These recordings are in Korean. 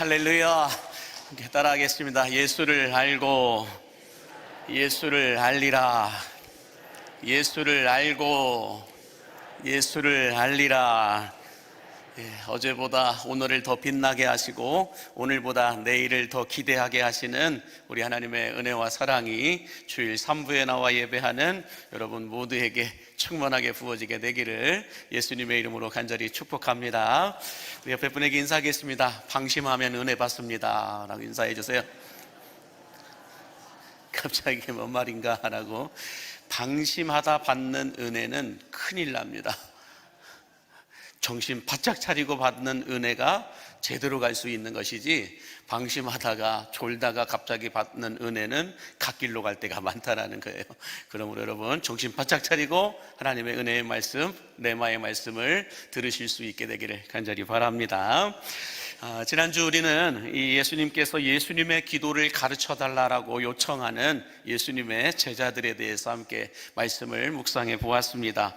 할렐루야. 함께 따라하겠습니다. 예수를 알고 예수를 알리라. 예수를 알고 예수를 알리라. 예, 어제보다 오늘을 더 빛나게 하시고 오늘보다 내일을 더 기대하게 하시는 우리 하나님의 은혜와 사랑이 주일 3부에 나와 예배하는 여러분 모두에게 충만하게 부어지게 되기를 예수님의 이름으로 간절히 축복합니다. 옆에 분에게 인사하겠습니다. 방심하면 은혜 받습니다. 라고 인사해 주세요. 갑자기 뭔 말인가 하라고 방심하다 받는 은혜는 큰일 납니다. 정신 바짝 차리고 받는 은혜가 제대로 갈 수 있는 것이지 방심하다가 졸다가 갑자기 받는 은혜는 갓길로 갈 때가 많다라는 거예요. 그러므로 여러분 정신 바짝 차리고 하나님의 은혜의 말씀, 내마의 말씀을 들으실 수 있게 되기를 간절히 바랍니다. 아, 지난주 우리는 이 예수님께서 예수님의 기도를 가르쳐 달라라고 요청하는 예수님의 제자들에 대해서 함께 말씀을 묵상해 보았습니다.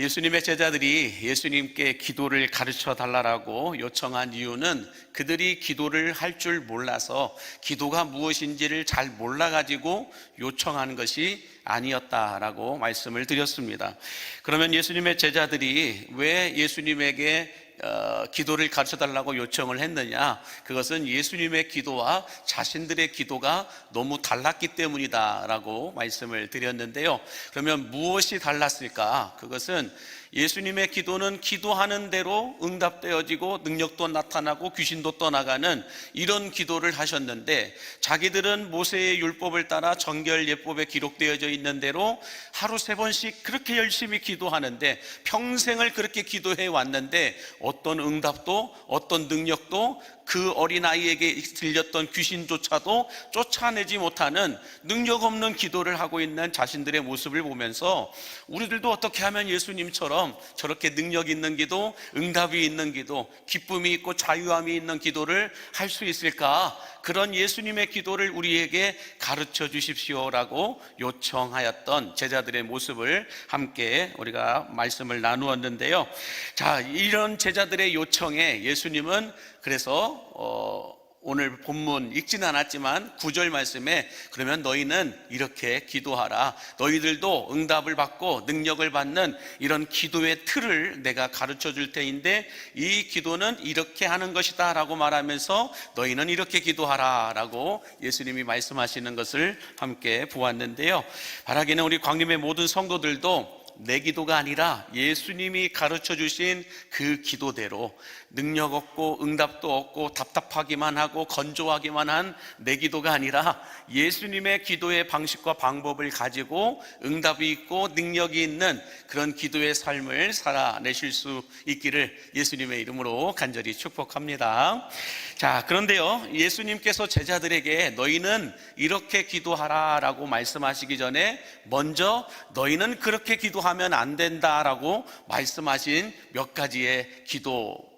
예수님의 제자들이 예수님께 기도를 가르쳐 달라라고 요청한 이유는 그들이 기도를 할 줄 몰라서 기도가 무엇인지를 잘 몰라가지고 요청한 것이 아니었다라고 말씀을 드렸습니다. 그러면 예수님의 제자들이 왜 예수님에게 어, 기도를 가르쳐 달라고 요청을 했느냐? 그것은 예수님의 기도와 자신들의 기도가 너무 달랐기 때문이다라고 말씀을 드렸는데요. 그러면 무엇이 달랐을까? 그것은 예수님의 기도는 기도하는 대로 응답되어지고 능력도 나타나고 귀신도 떠나가는 이런 기도를 하셨는데 자기들은 모세의 율법을 따라 정결 예법에 기록되어져 있는 대로 하루 세 번씩 그렇게 열심히 기도하는데 평생을 그렇게 기도해 왔는데 어떤 응답도 어떤 능력도 그 어린아이에게 들렸던 귀신조차도 쫓아내지 못하는 능력 없는 기도를 하고 있는 자신들의 모습을 보면서 우리들도 어떻게 하면 예수님처럼 저렇게 능력 있는 기도, 응답이 있는 기도, 기쁨이 있고 자유함이 있는 기도를 할 수 있을까? 그런 예수님의 기도를 우리에게 가르쳐 주십시오라고 요청하였던 제자들의 모습을 함께 우리가 말씀을 나누었는데요. 자, 이런 제자들의 요청에 예수님은 그래서 어, 오늘 본문 읽지는 않았지만 구절 말씀에 그러면 너희는 이렇게 기도하라. 너희들도 응답을 받고 능력을 받는 이런 기도의 틀을 내가 가르쳐 줄 테인데 이 기도는 이렇게 하는 것이다 라고 말하면서 너희는 이렇게 기도하라 라고 예수님이 말씀하시는 것을 함께 보았는데요. 바라기는 우리 광림의 모든 성도들도 내 기도가 아니라 예수님이 가르쳐 주신 그 기도대로 능력 없고 응답도 없고 답답하기만 하고 건조하기만 한 내 기도가 아니라 예수님의 기도의 방식과 방법을 가지고 응답이 있고 능력이 있는 그런 기도의 삶을 살아내실 수 있기를 예수님의 이름으로 간절히 축복합니다. 자, 그런데요. 예수님께서 제자들에게 너희는 이렇게 기도하라 라고 말씀하시기 전에 먼저 너희는 그렇게 기도하 면 안 된다라고 말씀하신 몇 가지의 기도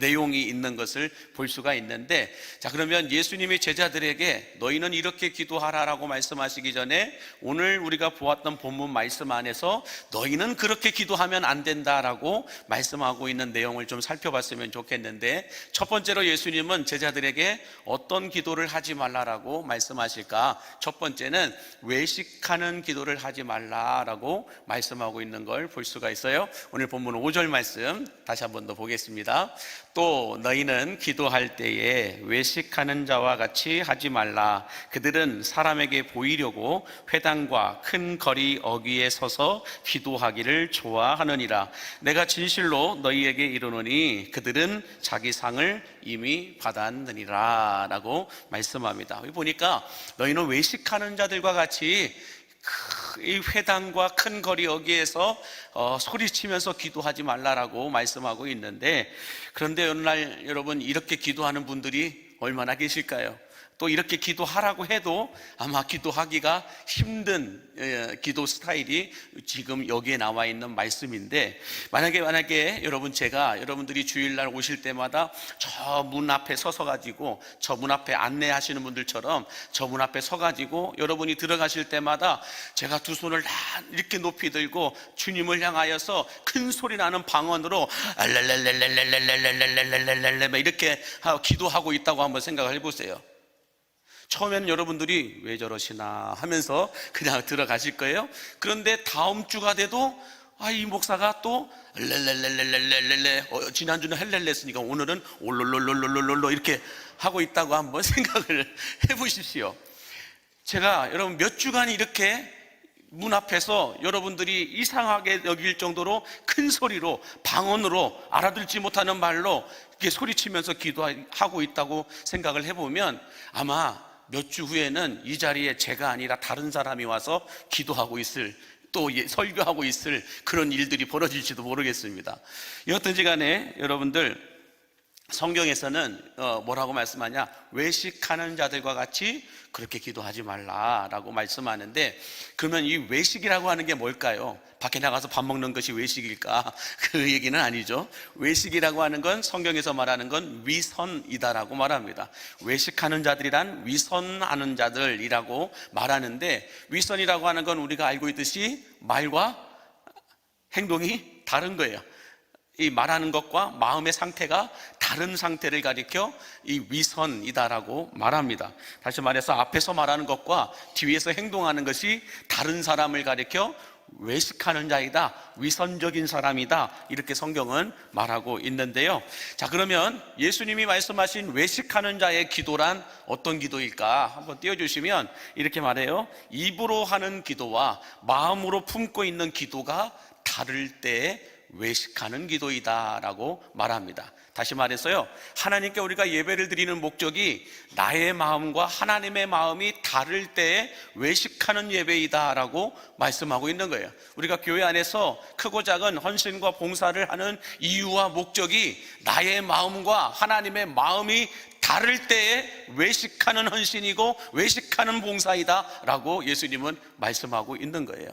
내용이 있는 것을 볼 수가 있는데 자 그러면 예수님이 제자들에게 너희는 이렇게 기도하라라고 말씀하시기 전에 오늘 우리가 보았던 본문 말씀 안에서 너희는 그렇게 기도하면 안 된다라고 말씀하고 있는 내용을 좀 살펴봤으면 좋겠는데 첫 번째로 예수님은 제자들에게 어떤 기도를 하지 말라라고 말씀하실까? 첫 번째는 외식하는 기도를 하지 말라라고 말씀하고 있는 걸 볼 수가 있어요. 오늘 본문 5절 말씀 다시 한 번 더 보겠습니다 또 너희는 기도할 때에 외식하는 자와 같이 하지 말라. 그들은 사람에게 보이려고 회당과 큰 거리 어귀에 서서 기도하기를 좋아하느니라. 내가 진실로 너희에게 이르노니 그들은 자기 상을 이미 받았느니라. 라고 말씀합니다. 보니까 너희는 외식하는 자들과 같이 이 회당과 큰 거리 여기에서 어, 소리치면서 기도하지 말라라고 말씀하고 있는데 그런데 어느 날 여러분 이렇게 기도하는 분들이 얼마나 계실까요? 또 이렇게 기도하라고 해도 아마 기도하기가 힘든 예, 기도 스타일이 지금 여기에 나와 있는 말씀인데 만약에 만약에 여러분 제가 여러분들이 주일날 오실 때마다 저 문 앞에 서서 가지고 저 문 앞에 안내하시는 분들처럼 저 문 앞에 서 가지고 여러분이 들어가실 때마다 제가 두 손을 다 이렇게 높이 들고 주님을 향하여서 큰 소리 나는 방언으로 알랄랄랄랄랄랄랄랄랄랄랄랄 이렇게 하고 기도하고 있다고 한번 생각을 해보세요. 처음에는 여러분들이 왜 저러시나 하면서 그냥 들어가실 거예요. 그런데 다음 주가 돼도 아, 이 목사가 또 렐렐렐렐렐렐렐레 어, 지난주는 헬렐레 했으니까 오늘은 올롤롤롤롤롤롤 이렇게 하고 있다고 한번 생각을 해보십시오. 제가 여러분 몇 주간 이렇게 문 앞에서 여러분들이 이상하게 여길 정도로 큰 소리로 방언으로 알아들지 못하는 말로 이렇게 소리치면서 기도하고 있다고 생각을 해보면 아마 몇 주 후에는 이 자리에 제가 아니라 다른 사람이 와서 기도하고 있을 또 예, 설교하고 있을 그런 일들이 벌어질지도 모르겠습니다. 여하튼지 간에 여러분들 성경에서는 어, 뭐라고 말씀하냐 외식하는 자들과 같이 그렇게 기도하지 말라라고 말씀하는데 그러면 이 외식이라고 하는 게 뭘까요? 밖에 나가서 밥 먹는 것이 외식일까? 그 얘기는 아니죠. 외식이라고 하는 건 성경에서 말하는 건 위선이다라고 말합니다. 외식하는 자들이란 위선하는 자들이라고 말하는데 위선이라고 하는 건 우리가 알고 있듯이 말과 행동이 다른 거예요. 이 말하는 것과 마음의 상태가 다른 상태를 가리켜 이 위선이다라고 말합니다. 다시 말해서 앞에서 말하는 것과 뒤에서 행동하는 것이 다른 사람을 가리켜 외식하는 자이다, 위선적인 사람이다, 이렇게 성경은 말하고 있는데요. 자, 그러면 예수님이 말씀하신 외식하는 자의 기도란 어떤 기도일까? 한번 띄워주시면 이렇게 말해요. 입으로 하는 기도와 마음으로 품고 있는 기도가 다를 때 외식하는 기도이다라고 말합니다. 다시 말해서요, 하나님께 우리가 예배를 드리는 목적이 나의 마음과 하나님의 마음이 다를 때에 외식하는 예배이다라고 말씀하고 있는 거예요. 우리가 교회 안에서 크고 작은 헌신과 봉사를 하는 이유와 목적이 나의 마음과 하나님의 마음이 다를 때에 외식하는 헌신이고 외식하는 봉사이다라고 예수님은 말씀하고 있는 거예요.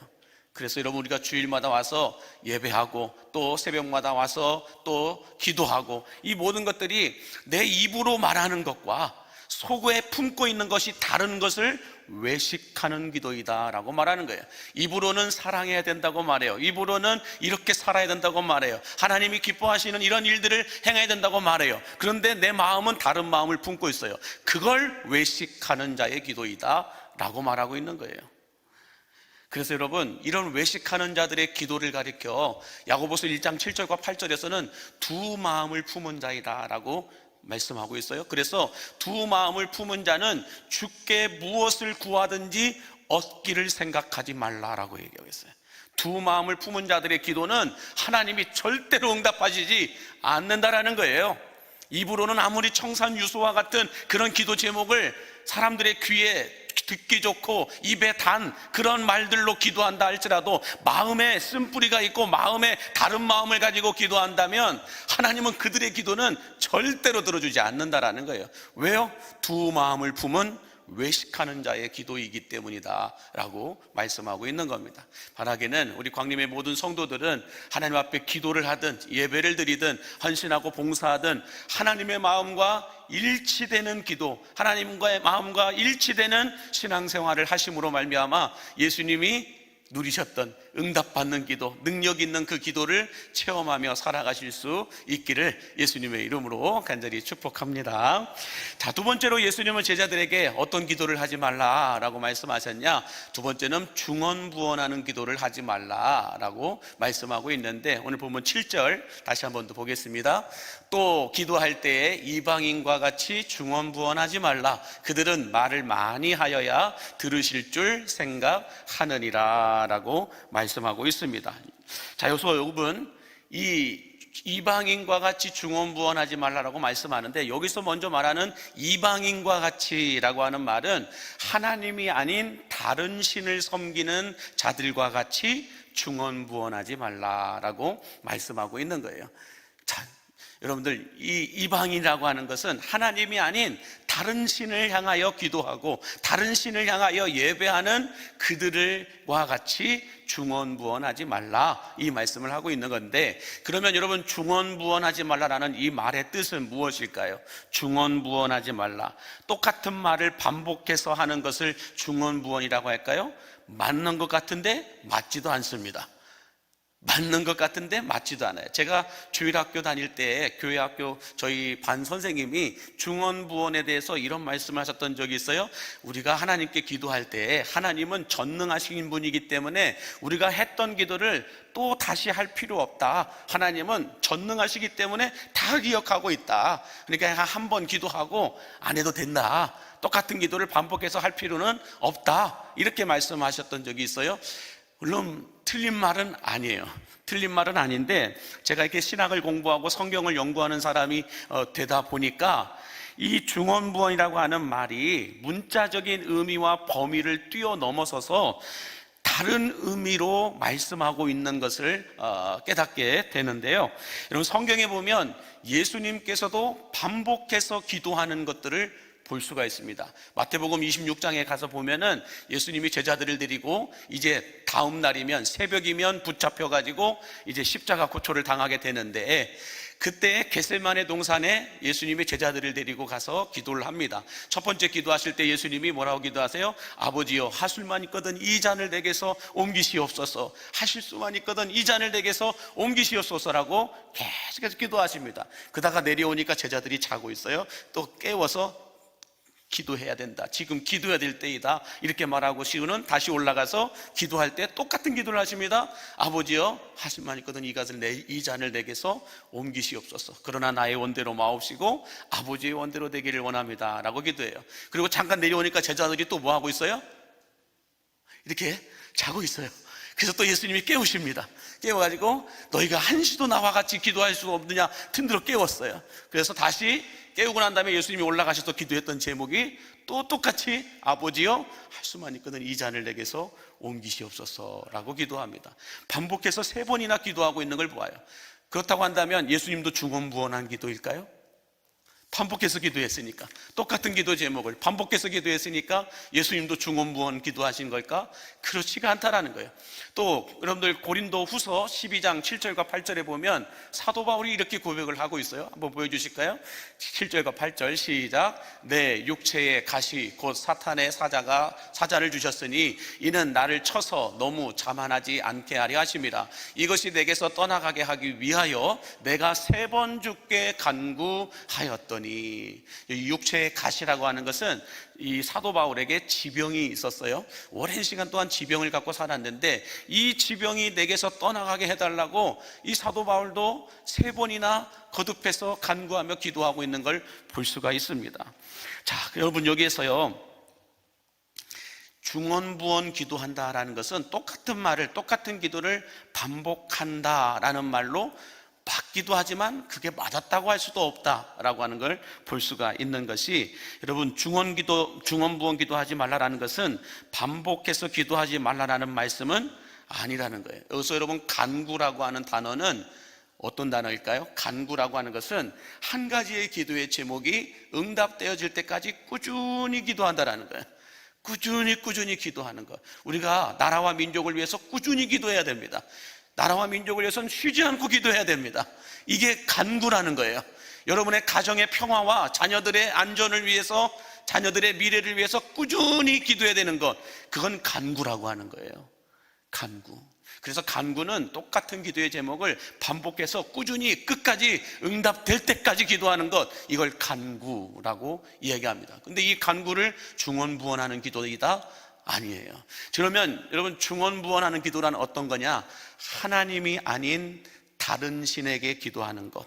그래서 여러분 우리가 주일마다 와서 예배하고 또 새벽마다 와서 또 기도하고 이 모든 것들이 내 입으로 말하는 것과 속에 품고 있는 것이 다른 것을 외식하는 기도이다라고 말하는 거예요. 입으로는 사랑해야 된다고 말해요. 입으로는 이렇게 살아야 된다고 말해요. 하나님이 기뻐하시는 이런 일들을 행해야 된다고 말해요. 그런데 내 마음은 다른 마음을 품고 있어요. 그걸 외식하는 자의 기도이다라고 말하고 있는 거예요. 그래서 여러분 이런 외식하는 자들의 기도를 가리켜 야고보서 1장 7절과 8절에서는 두 마음을 품은 자이다라고 말씀하고 있어요. 그래서 두 마음을 품은 자는 주께 무엇을 구하든지 얻기를 생각하지 말라라고 얘기하고 있어요. 두 마음을 품은 자들의 기도는 하나님이 절대로 응답하시지 않는다라는 거예요. 입으로는 아무리 청산유수와 같은 그런 기도 제목을 사람들의 귀에 듣기 좋고 입에 단 그런 말들로 기도한다 할지라도 마음에 쓴뿌리가 있고 마음에 다른 마음을 가지고 기도한다면 하나님은 그들의 기도는 절대로 들어주지 않는다라는 거예요. 왜요? 두 마음을 품은 외식하는 자의 기도이기 때문이다 라고 말씀하고 있는 겁니다. 바라기는 우리 광림의 모든 성도들은 하나님 앞에 기도를 하든 예배를 드리든 헌신하고 봉사하든 하나님의 마음과 일치되는 기도 하나님과의 마음과 일치되는 신앙생활을 하심으로 말미암아 예수님이 누리셨던 응답받는 기도, 능력 있는 그 기도를 체험하며 살아가실 수 있기를 예수님의 이름으로 간절히 축복합니다. 자, 두 번째로 예수님은 제자들에게 어떤 기도를 하지 말라라고 말씀하셨냐? 두 번째는 중언부언하는 기도를 하지 말라라고 말씀하고 있는데 오늘 보면 7절 다시 한번 더 보겠습니다. 또 기도할 때에 이방인과 같이 중언부언하지 말라. 그들은 말을 많이 하여야 들으실 줄 생각하느니라라고 말씀 말씀하고 있습니다. 자, 여기서 여러분, 이 이방인과 같이 중언부언하지 말라라고 말씀하는데 여기서 먼저 말하는 이방인과 같이라고 하는 말은 하나님이 아닌 다른 신을 섬기는 자들과 같이 중언부언하지 말라라고 말씀하고 있는 거예요. 자, 여러분들 이 이방인이라고 하는 것은 하나님이 아닌 다른 신을 향하여 기도하고 다른 신을 향하여 예배하는 그들과 같이 중언부언하지 말라 이 말씀을 하고 있는 건데 그러면 여러분 중언부언하지 말라라는 이 말의 뜻은 무엇일까요? 중언부언하지 말라 똑같은 말을 반복해서 하는 것을 중언부언이라고 할까요? 맞는 것 같은데 맞지도 않습니다. 맞는 것 같은데 맞지도 않아요. 제가 주일학교 다닐 때 교회 학교 저희 반 선생님이 중언부언에 대해서 이런 말씀을 하셨던 적이 있어요. 우리가 하나님께 기도할 때 하나님은 전능하신 분이기 때문에 우리가 했던 기도를 또 다시 할 필요 없다. 하나님은 전능하시기 때문에 다 기억하고 있다. 그러니까 한 번 기도하고 안 해도 된다. 똑같은 기도를 반복해서 할 필요는 없다. 이렇게 말씀하셨던 적이 있어요. 물론 틀린 말은 아니에요. 틀린 말은 아닌데 제가 이렇게 신학을 공부하고 성경을 연구하는 사람이 어, 되다 보니까 이 중언부언이라고 하는 말이 문자적인 의미와 범위를 뛰어넘어서서 다른 의미로 말씀하고 있는 것을 어, 깨닫게 되는데요. 여러분 성경에 보면 예수님께서도 반복해서 기도하는 것들을 볼 수가 있습니다. 마태복음 26장에 가서 보면은 예수님이 제자들을 데리고 이제 다음 날이면 새벽이면 붙잡혀 가지고 이제 십자가 고초를 당하게 되는데 그때 겟셀만의 동산에 예수님이 제자들을 데리고 가서 기도를 합니다. 첫 번째 기도하실 때 예수님이 뭐라고 기도하세요? 아버지여 하술만 있거든 이 잔을 내게서 옮기시옵소서. 하실 수만 있거든 이 잔을 내게서 옮기시옵소서라고 계속해서 기도하십니다. 그다가 내려오니까 제자들이 자고 있어요. 또 깨워서 기도해야 된다. 지금 기도해야 될 때이다. 이렇게 말하고 시우는 다시 올라가서 기도할 때 똑같은 기도를 하십니다. 아버지여 하실만 있거든 이 잔을 내, 이 잔을 내게서 옮기시옵소서. 그러나 나의 원대로 마옵시고 아버지의 원대로 되기를 원합니다. 라고 기도해요. 그리고 잠깐 내려오니까 제자들이 또 뭐 하고 있어요? 이렇게 자고 있어요. 그래서 또 예수님이 깨우십니다. 깨워가지고 너희가 한시도 나와 같이 기도할 수 없느냐 틈들어 깨웠어요. 그래서 다시 깨우고 난 다음에 예수님이 올라가셔서 기도했던 제목이 또 똑같이 아버지여 할 수만 있거든 이 잔을 내게서 옮기시옵소서라고 기도합니다. 반복해서 세 번이나 기도하고 있는 걸 보아요. 그렇다고 한다면 예수님도 중언부언한 기도일까요? 반복해서 기도했으니까 똑같은 기도 제목을 반복해서 기도했으니까 예수님도 중언부언 기도하신 걸까? 그렇지가 않다라는 거예요. 또 여러분들 고린도 후서 12장 7절과 8절에 보면 사도 바울이 이렇게 고백을 하고 있어요. 한번 보여주실까요? 7절과 8절 시작. 내 육체의 가시 곧 사탄의 사자가 사자를 주셨으니 이는 나를 쳐서 너무 자만하지 않게 하려 하심이라. 이것이 내게서 떠나가게 하기 위하여 내가 세 번 죽게 간구하였더니 이 육체의 가시라고 하는 것은 이 사도 바울에게 지병이 있었어요. 오랜 시간 동안 지병을 갖고 살았는데 이 지병이 내게서 떠나가게 해달라고 이 사도 바울도 세 번이나 거듭해서 간구하며 기도하고 있는 걸 볼 수가 있습니다. 자, 여러분 여기에서요. 중언부언 기도한다라는 것은 똑같은 말을 똑같은 기도를 반복한다라는 말로 맞기도 하지만 그게 맞았다고 할 수도 없다라고 하는 걸 볼 수가 있는 것이 여러분 중언 기도 중언부언 기도 하지 말라라는 것은 반복해서 기도하지 말라라는 말씀은 아니라는 거예요. 여기서 여러분 간구라고 하는 단어는 어떤 단어일까요? 간구라고 하는 것은 한 가지의 기도의 제목이 응답되어질 때까지 꾸준히 기도한다라는 거예요. 꾸준히 꾸준히 기도하는 것. 우리가 나라와 민족을 위해서 꾸준히 기도해야 됩니다. 나라와 민족을 위해서는 쉬지 않고 기도해야 됩니다. 이게 간구라는 거예요. 여러분의 가정의 평화와 자녀들의 안전을 위해서 자녀들의 미래를 위해서 꾸준히 기도해야 되는 것. 그건 간구라고 하는 거예요. 간구. 그래서 간구는 똑같은 기도의 제목을 반복해서 꾸준히 끝까지 응답될 때까지 기도하는 것. 이걸 간구라고 이야기합니다. 근데 이 간구를 중언부언하는 기도이다? 아니에요. 그러면 여러분 중언부언하는 기도란 어떤 거냐? 하나님이 아닌 다른 신에게 기도하는 것.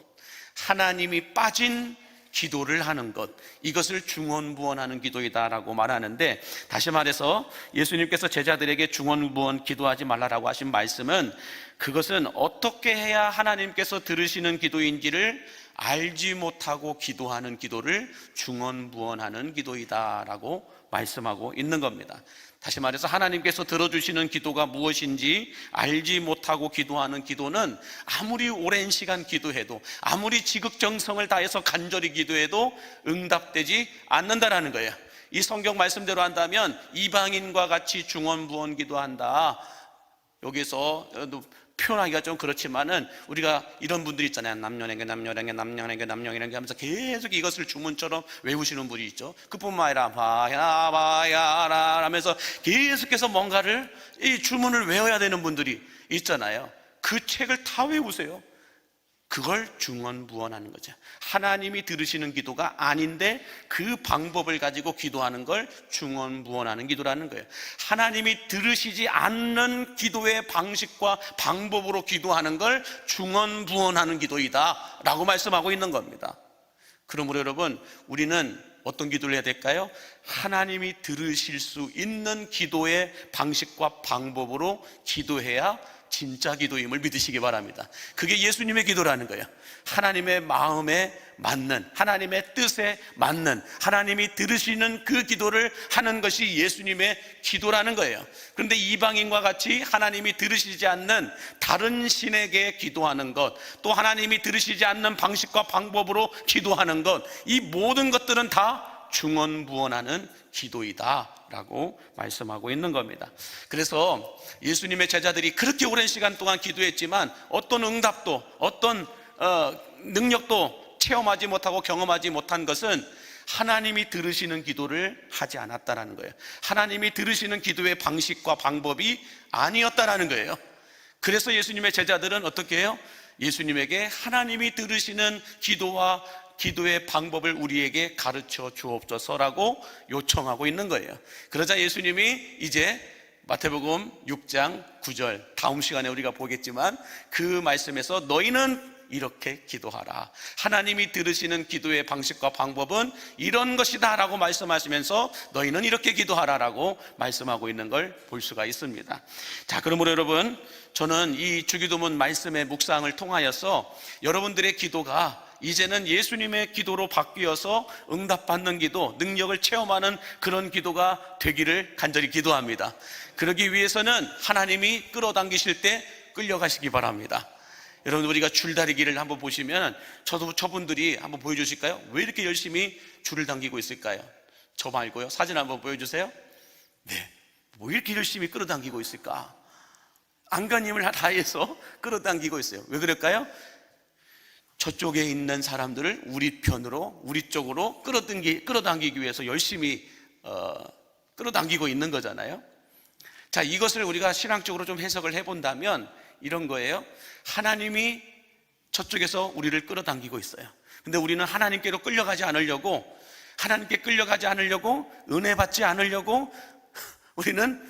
하나님이 빠진 기도를 하는 것. 이것을 중언부언하는 기도이다라고 말하는데 다시 말해서 예수님께서 제자들에게 중언부언 기도하지 말라라고 하신 말씀은 그것은 어떻게 해야 하나님께서 들으시는 기도인지를 알지 못하고 기도하는 기도를 중언부언하는 기도이다라고 말씀하고 있는 겁니다. 다시 말해서 하나님께서 들어주시는 기도가 무엇인지 알지 못하고 기도하는 기도는 아무리 오랜 시간 기도해도 아무리 지극정성을 다해서 간절히 기도해도 응답되지 않는다라는 거예요. 이 성경 말씀대로 한다면 이방인과 같이 중언부언 기도한다. 여기서 표현하기가 좀 그렇지만은 우리가 이런 분들이 있잖아요. 남녀에게 남녀에게 남녀에게 남녀에게 하면서 계속 이것을 주문처럼 외우시는 분이 있죠. 그뿐만 아니라 바야 바야라 하면서 계속해서 뭔가를 이 주문을 외워야 되는 분들이 있잖아요. 그 책을 다 외우세요. 그걸 중언부언하는 거죠. 하나님이 들으시는 기도가 아닌데 그 방법을 가지고 기도하는 걸 중언부언하는 기도라는 거예요. 하나님이 들으시지 않는 기도의 방식과 방법으로 기도하는 걸 중언부언하는 기도이다라고 말씀하고 있는 겁니다. 그러므로 여러분, 우리는 어떤 기도를 해야 될까요? 하나님이 들으실 수 있는 기도의 방식과 방법으로 기도해야 진짜 기도임을 믿으시기 바랍니다. 그게 예수님의 기도라는 거예요. 하나님의 마음에 맞는, 하나님의 뜻에 맞는, 하나님이 들으시는 그 기도를 하는 것이 예수님의 기도라는 거예요. 그런데 이방인과 같이 하나님이 들으시지 않는 다른 신에게 기도하는 것, 또 하나님이 들으시지 않는 방식과 방법으로 기도하는 것, 이 모든 것들은 다 중언부언하는 기도이다. 라고 말씀하고 있는 겁니다. 그래서 예수님의 제자들이 그렇게 오랜 시간 동안 기도했지만 어떤 응답도 어떤 어, 능력도 체험하지 못하고 경험하지 못한 것은 하나님이 들으시는 기도를 하지 않았다라는 거예요. 하나님이 들으시는 기도의 방식과 방법이 아니었다라는 거예요. 그래서 예수님의 제자들은 어떻게 해요? 예수님에게 하나님이 들으시는 기도와 기도의 방법을 우리에게 가르쳐 주옵소서라고 요청하고 있는 거예요. 그러자 예수님이 이제 마태복음 6장 9절 다음 시간에 우리가 보겠지만 그 말씀에서 너희는 이렇게 기도하라. 하나님이 들으시는 기도의 방식과 방법은 이런 것이다 라고 말씀하시면서 너희는 이렇게 기도하라 라고 말씀하고 있는 걸 볼 수가 있습니다. 자, 그러므로 여러분, 저는 이 주기도문 말씀의 묵상을 통하여서 여러분들의 기도가 이제는 예수님의 기도로 바뀌어서 응답받는 기도, 능력을 체험하는 그런 기도가 되기를 간절히 기도합니다. 그러기 위해서는 하나님이 끌어당기실 때 끌려가시기 바랍니다. 여러분 우리가 줄다리기를 한번 보시면 저도 저분들이 한번 보여주실까요? 왜 이렇게 열심히 줄을 당기고 있을까요? 저 말고요. 사진 한번 보여주세요. 네, 뭐 이렇게 열심히 끌어당기고 있을까? 안간힘을 다해서 끌어당기고 있어요. 왜 그럴까요? 저쪽에 있는 사람들을 우리 편으로, 우리 쪽으로 끌어당기, 끌어당기기 위해서 열심히 어, 끌어당기고 있는 거잖아요. 자, 이것을 우리가 신앙적으로 좀 해석을 해본다면 이런 거예요. 하나님이 저쪽에서 우리를 끌어당기고 있어요. 근데 우리는 하나님께로 끌려가지 않으려고, 하나님께 끌려가지 않으려고, 은혜 받지 않으려고, 우리는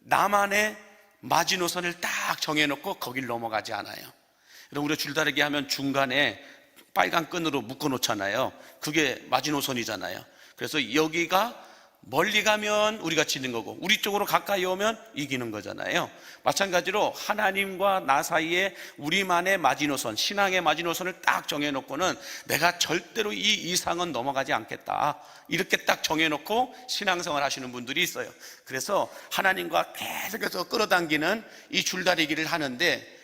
나만의 마지노선을 딱 정해놓고 거길 넘어가지 않아요. 여러분, 우리가 줄다리기 하면 중간에 빨간 끈으로 묶어 놓잖아요. 그게 마지노선이잖아요. 그래서 여기가 멀리 가면 우리가 지는 거고 우리 쪽으로 가까이 오면 이기는 거잖아요. 마찬가지로 하나님과 나 사이에 우리만의 마지노선, 신앙의 마지노선을 딱 정해 놓고는 내가 절대로 이 이상은 넘어가지 않겠다. 이렇게 딱 정해 놓고 신앙생활 하시는 분들이 있어요. 그래서 하나님과 계속해서 끌어당기는 이 줄다리기를 하는데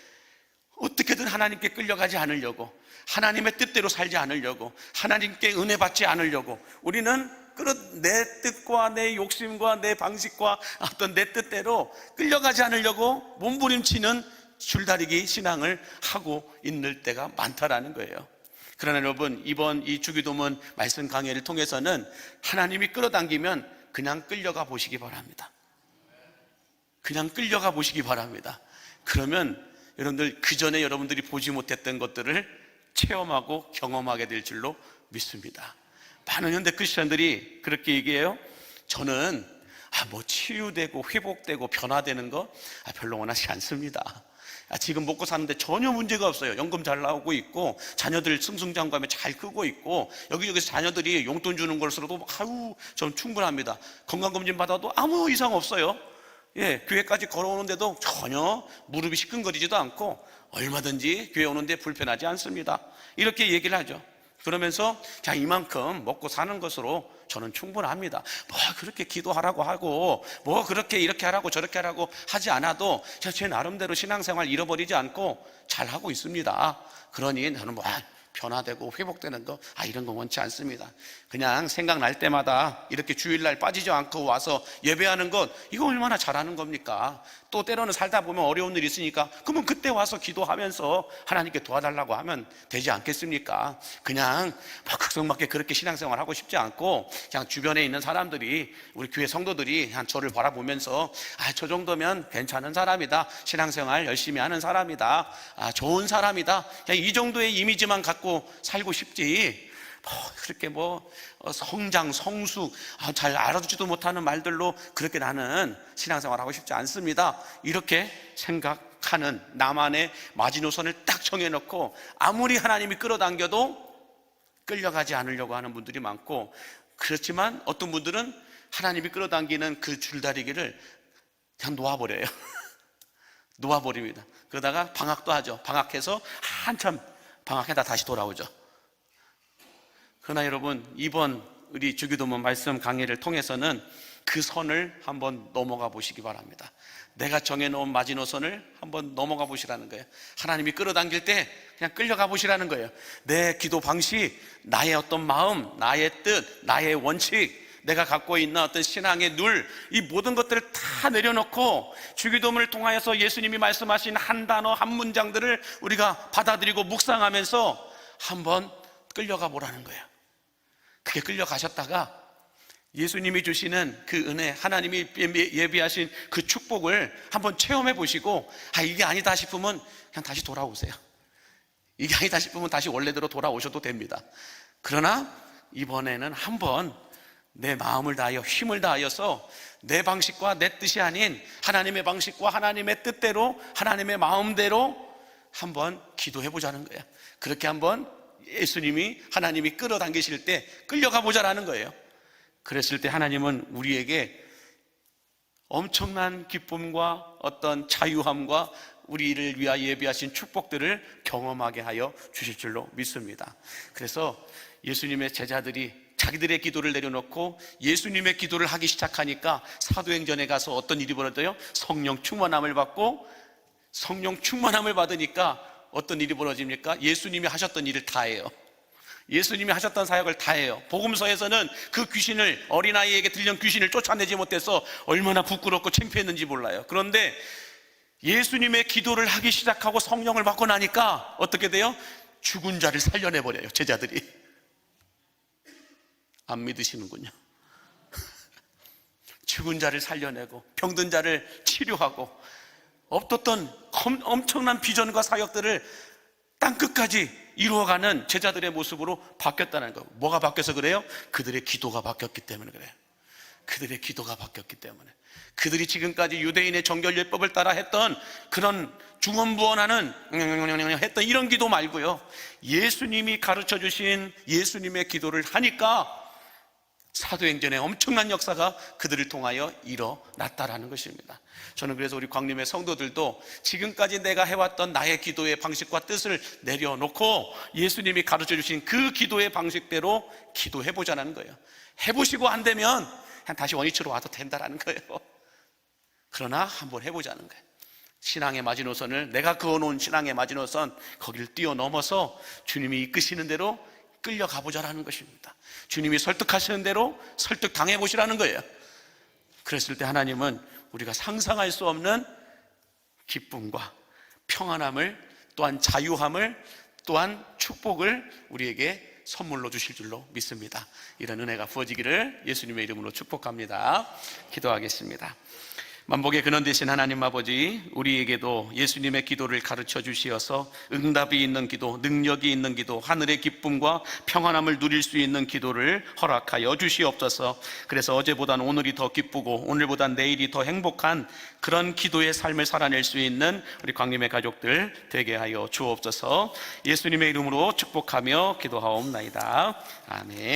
어떻게든 하나님께 끌려가지 않으려고 하나님의 뜻대로 살지 않으려고 하나님께 은혜 받지 않으려고 우리는 내 뜻과 내 욕심과 내 방식과 어떤 내 뜻대로 끌려가지 않으려고 몸부림치는 줄다리기 신앙을 하고 있는 때가 많다라는 거예요. 그러나 여러분 이번 이 주기도문 말씀 강해를 통해서는 하나님이 끌어당기면 그냥 끌려가 보시기 바랍니다. 그냥 끌려가 보시기 바랍니다. 그러면 여러분들 그 전에 여러분들이 보지 못했던 것들을 체험하고 경험하게 될 줄로 믿습니다. 많은 현대 크리스천들이 그렇게 얘기해요. 저는 아, 뭐 치유되고 회복되고 변화되는 거 아, 별로 원하지 않습니다. 아, 지금 먹고 사는데 전혀 문제가 없어요. 연금 잘 나오고 있고 자녀들 승승장구하며 잘 크고 있고 여기저기서 자녀들이 용돈 주는 것으로도 아유 전 충분합니다. 건강검진 받아도 아무 이상 없어요. 예, 교회까지 걸어오는데도 전혀 무릎이 시큰거리지도 않고 얼마든지 교회 오는데 불편하지 않습니다. 이렇게 얘기를 하죠. 그러면서 자 이만큼 먹고 사는 것으로 저는 충분합니다. 뭐 그렇게 기도하라고 하고 뭐 그렇게 이렇게 하라고 저렇게 하라고 하지 않아도 제가 제 나름대로 신앙생활 잃어버리지 않고 잘 하고 있습니다. 그러니 나는 뭐 아, 변화되고 회복되는 거, 아, 이런 거 원치 않습니다. 그냥 생각날 때마다 이렇게 주일날 빠지지 않고 와서 예배하는 것, 이거 얼마나 잘하는 겁니까? 또 때로는 살다 보면 어려운 일이 있으니까, 그러면 그때 와서 기도하면서 하나님께 도와달라고 하면 되지 않겠습니까? 그냥 막 극성맞게 그렇게 신앙생활 하고 싶지 않고, 그냥 주변에 있는 사람들이, 우리 교회 성도들이 그냥 저를 바라보면서, 아, 저 정도면 괜찮은 사람이다. 신앙생활 열심히 하는 사람이다. 아, 좋은 사람이다. 그냥 이 정도의 이미지만 갖고 살고 싶지. 뭐 그렇게 뭐 어, 성장, 성숙, 아, 잘 알아듣지도 못하는 말들로 그렇게 나는 신앙생활 하고 싶지 않습니다. 이렇게 생각하는 나만의 마지노선을 딱 정해놓고 아무리 하나님이 끌어당겨도 끌려가지 않으려고 하는 분들이 많고 그렇지만 어떤 분들은 하나님이 끌어당기는 그 줄다리기를 그냥 놓아버려요. 놓아버립니다. 그러다가 방학도 하죠. 방학해서 한참 방학해다 다시 돌아오죠. 그러나 여러분 이번 우리 주기도문 말씀 강의를 통해서는 그 선을 한번 넘어가 보시기 바랍니다. 내가 정해놓은 마지노선을 한번 넘어가 보시라는 거예요. 하나님이 끌어당길 때 그냥 끌려가 보시라는 거예요. 내 기도 방식, 나의 어떤 마음, 나의 뜻, 나의 원칙, 내가 갖고 있는 어떤 신앙의 눌, 이 모든 것들을 다 내려놓고 주기도문을 통하여서 예수님이 말씀하신 한 단어, 한 문장들을 우리가 받아들이고 묵상하면서 한번 끌려가 보라는 거예요. 그게 끌려가셨다가 예수님이 주시는 그 은혜, 하나님이 예비하신 그 축복을 한번 체험해 보시고, 아, 이게 아니다 싶으면 그냥 다시 돌아오세요. 이게 아니다 싶으면 다시 원래대로 돌아오셔도 됩니다. 그러나 이번에는 한번 내 마음을 다하여 힘을 다하여서 내 방식과 내 뜻이 아닌 하나님의 방식과 하나님의 뜻대로 하나님의 마음대로 한번 기도해 보자는 거예요. 그렇게 한번 예수님이 하나님이 끌어당기실 때 끌려가 보자라는 거예요. 그랬을 때 하나님은 우리에게 엄청난 기쁨과 어떤 자유함과 우리를 위하여 예비하신 축복들을 경험하게 하여 주실 줄로 믿습니다. 그래서 예수님의 제자들이 자기들의 기도를 내려놓고 예수님의 기도를 하기 시작하니까 사도행전에 가서 어떤 일이 벌어져요? 성령 충만함을 받고 성령 충만함을 받으니까 어떤 일이 벌어집니까? 예수님이 하셨던 일을 다 해요. 예수님이 하셨던 사역을 다 해요. 복음서에서는 그 귀신을 어린아이에게 들린 귀신을 쫓아내지 못해서 얼마나 부끄럽고 창피했는지 몰라요. 그런데 예수님의 기도를 하기 시작하고 성령을 받고 나니까 어떻게 돼요? 죽은 자를 살려내 버려요. 제자들이 안 믿으시는군요. 죽은 자를 살려내고 병든 자를 치료하고 없었던 엄청난 비전과 사역들을 땅 끝까지 이루어가는 제자들의 모습으로 바뀌었다는 거. 뭐가 바뀌어서 그래요? 그들의 기도가 바뀌었기 때문에 그래요. 그들의 기도가 바뀌었기 때문에. 그들이 지금까지 유대인의 정결 예법을 따라 했던 그런 중언부언하는 했던 이런 기도 말고요. 예수님이 가르쳐 주신 예수님의 기도를 하니까 사도행전에 엄청난 역사가 그들을 통하여 일어났다라는 것입니다. 저는 그래서 우리 광림의 성도들도 지금까지 내가 해왔던 나의 기도의 방식과 뜻을 내려놓고 예수님이 가르쳐 주신 그 기도의 방식대로 기도해 보자는 거예요. 해보시고 안 되면 그냥 다시 원위치로 와도 된다라는 거예요. 그러나 한번 해보자는 거예요. 신앙의 마지노선을 내가 그어놓은 신앙의 마지노선 거기를 뛰어넘어서 주님이 이끄시는 대로 끌려가 보자라는 것입니다. 주님이 설득하시는 대로 설득 당해 보시라는 거예요. 그랬을 때 하나님은 우리가 상상할 수 없는 기쁨과 평안함을 또한 자유함을 또한 축복을 우리에게 선물로 주실 줄로 믿습니다. 이런 은혜가 부어지기를 예수님의 이름으로 축복합니다. 기도하겠습니다. 만복의 근원 되신 하나님 아버지, 우리에게도 예수님의 기도를 가르쳐 주시어서 응답이 있는 기도, 능력이 있는 기도, 하늘의 기쁨과 평안함을 누릴 수 있는 기도를 허락하여 주시옵소서. 그래서 어제보단 오늘이 더 기쁘고 오늘보단 내일이 더 행복한 그런 기도의 삶을 살아낼 수 있는 우리 광림의 가족들 되게 하여 주옵소서. 예수님의 이름으로 축복하며 기도하옵나이다. 아멘.